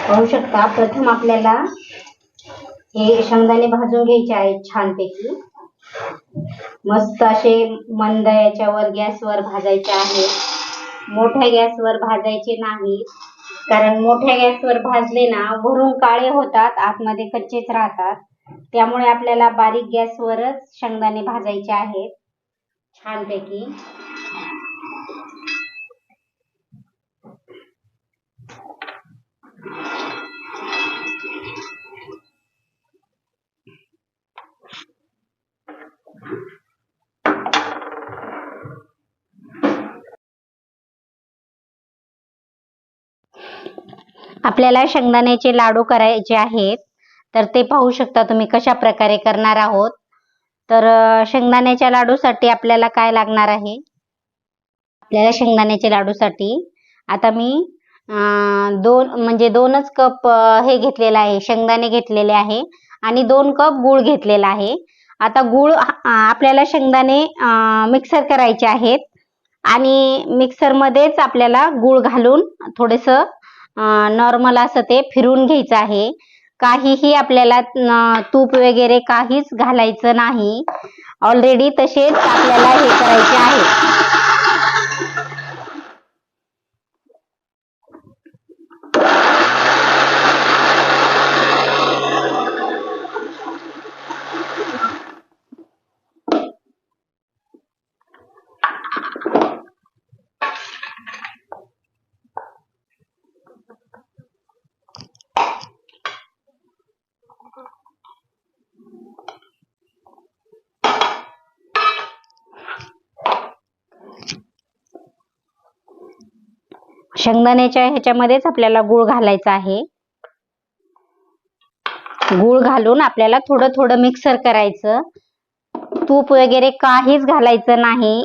पाहू शकता. प्रथम आपल्याला हे शेंगदाणे भाजून घ्यायचे आहेत छानपैकी. मस्त असे मंद याच्यावर गॅसवर भाजायचे आहे. मोठ्या गॅसवर भाजायचे नाही. कारण मोठ्या गॅसवर भाजले ना वरून काळे होतात आतमध्ये कच्चेच राहतात. त्यामुळे आपल्याला बारीक गॅसवरच शेंगदाणे भाजायचे आहेत. छानपैकी. आपल्याला शेंगदाण्याचे लाडू करायचे आहेत. तर ते पाहू शकता तुम्ही कशा प्रकारे करणार आहोत. तर शेंगदाण्याच्या लाडूसाठी आपल्याला काय लागणार आहे? आपल्याला शेंगदाण्याच्या लाडूसाठी. आता मी दोन म्हणजे दोनच कप हे घेतलेलं आहे शेंगदाणे घेतलेले आहे आणि दोन कप गूळ घेतलेला आहे. आता गूळ आपल्याला शेंगदाणे मिक्सर करायचे आहेत आणि मिक्सरमध्येच आपल्याला गूळ घालून थोडंसं नॉर्मल असं ते फिरून घ्यायचं आहे. काहीही आपल्याला तूप वगैरे काहीच घालायचं नाही. ऑलरेडी तसेच आपल्याला हे करायचे आहे. शेंगदाण्याच्या ह्याच्यामध्येच आपल्याला गूळ घालायचा आहे. गूळ घालून आपल्याला थोडं थोडं मिक्सर करायचं. तूप वगैरे काहीच घालायचं नाही.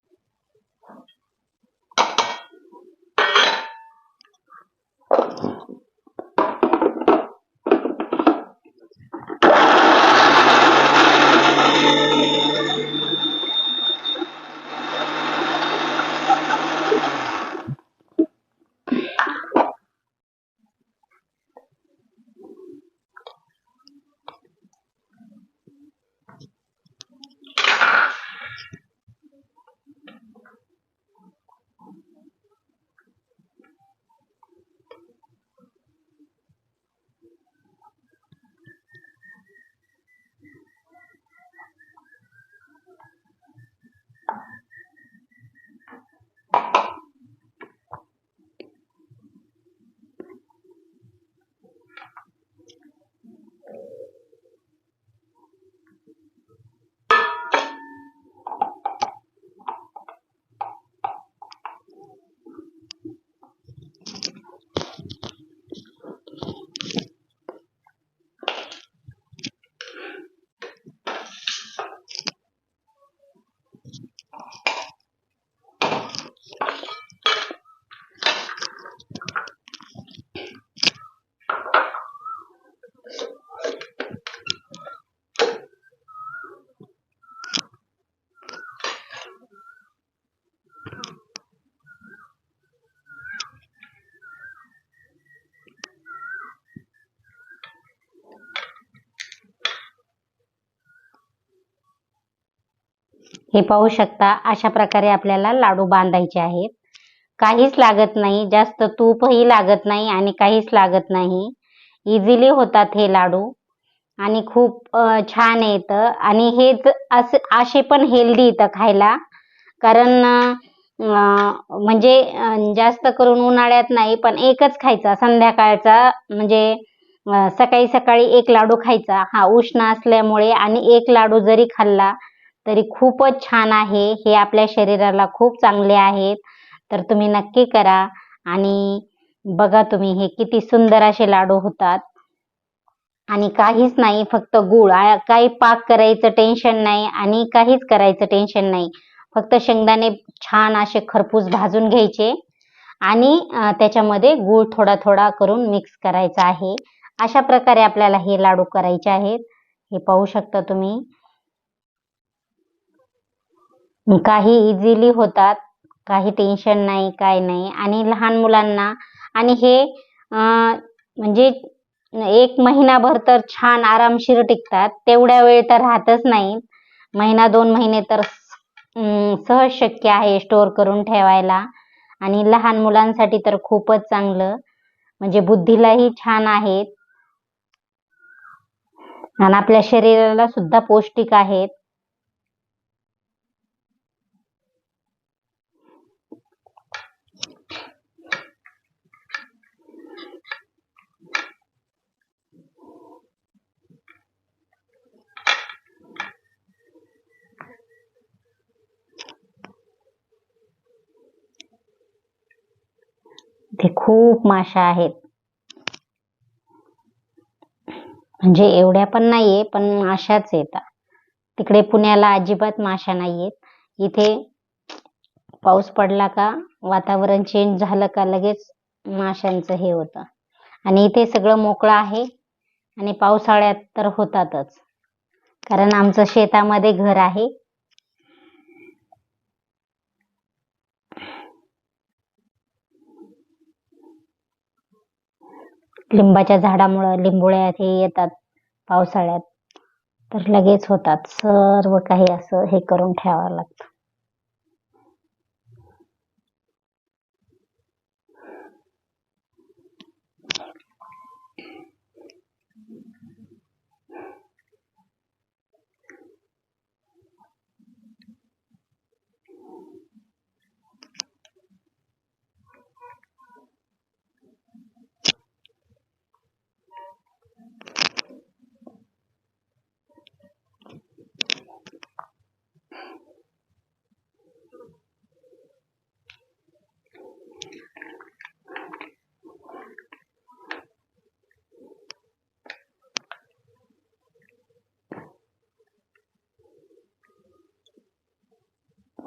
हे पाहू शकता अशा प्रकारे आपल्याला लाडू बांधायचे आहेत. काहीच लागत नाही जास्त तूपही लागत नाही आणि काहीच लागत नाही. इझिली होतात हे लाडू. आणि खूप छान येतं आणि हेच असे असे पण हेल्दी येतं खायला. कारण म्हणजे जास्त करून उन्हाळ्यात नाही पण एकच खायचा संध्याकाळचा म्हणजे सकाळी सकाळी एक लाडू खायचा. हा उष्ण असल्यामुळे आणि एक लाडू जरी खाल्ला तरी खूपच छान आहे. हे आपल्या शरीराला खूप चांगले आहेत. तर तुम्ही नक्की करा. आणि बघा तुम्ही हे किती सुंदर असे लाडू होतात. आणि काहीच नाही फक्त गुळ. काही पाक करायचं टेन्शन नाही आणि काहीच करायचं टेन्शन नाही. फक्त शेंगदाणे छान असे खरपूस भाजून घ्यायचे. आणि त्याच्यामध्ये गूळ थोडा थोडा करून मिक्स करायचा आहे. अशा प्रकारे आपल्याला हे लाडू करायचे आहेत. हे पाहू शकता तुम्ही. काही इझिली होतात काही टेन्शन नाही काय नाही. आणि लहान मुलांना आणि हे म्हणजे एक महिनाभर तर छान आरामशीर टिकतात. तेवढ्या वेळ तर राहतच नाही. महिना दोन महिने तर सहज शक्य आहे स्टोअर करून ठेवायला. आणि लहान मुलांसाठी तर खूपच चांगलं. म्हणजे बुद्धीलाही छान आहेत. आणि आपल्या शरीराला सुद्धा पौष्टिक आहेत. इथे खूप माशा आहेत. म्हणजे एवढ्या पण नाहीये पण माशाच येतात तिकडे पुण्याला अजिबात माशा नाहीयेत. इथे पाऊस पडला का वातावरण चेंज झालं का लगेच माशांचं हे होतं. आणि इथे सगळं मोकळं आहे आणि पावसाळ्यात तर होतातच. कारण आमचं शेतामध्ये घर आहे. लिंबाच्या झाडामुळं लिंबोळ्या हे येतात पावसाळ्यात. तर लगेच होतात. सर्व काही असं हे करून ठेवावं लागतं.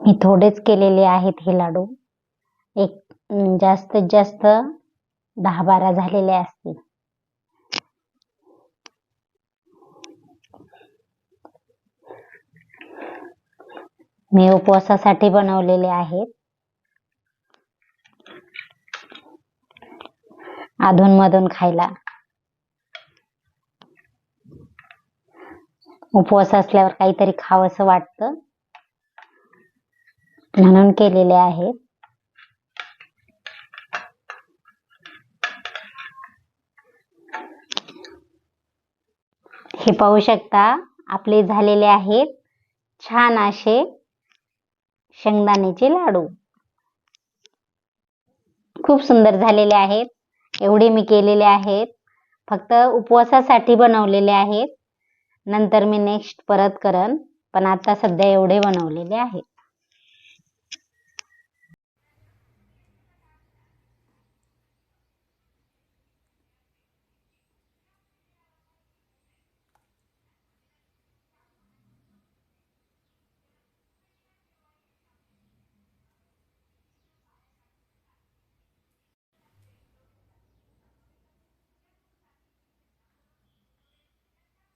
मी थोडेच केलेले आहेत हे लाडू. एक जास्तीत जास्त दहा बारा झालेले असतील. मी उपवासासाठी बनवलेले आहेत. अधून मधून खायला. उपवास असल्यावर काहीतरी खावंसं वाटतं. म्हणून केलेले आहेत. हे पाहू शकता आपले झालेले आहेत छान असे शेंगदाण्याचे लाडू. खूप सुंदर झालेले आहेत. एवढे मी केलेले आहेत. फक्त उपवासासाठी बनवलेले आहेत. नंतर मी नेक्स्ट परत करन. पण आता सध्या एवढे बनवलेले आहेत.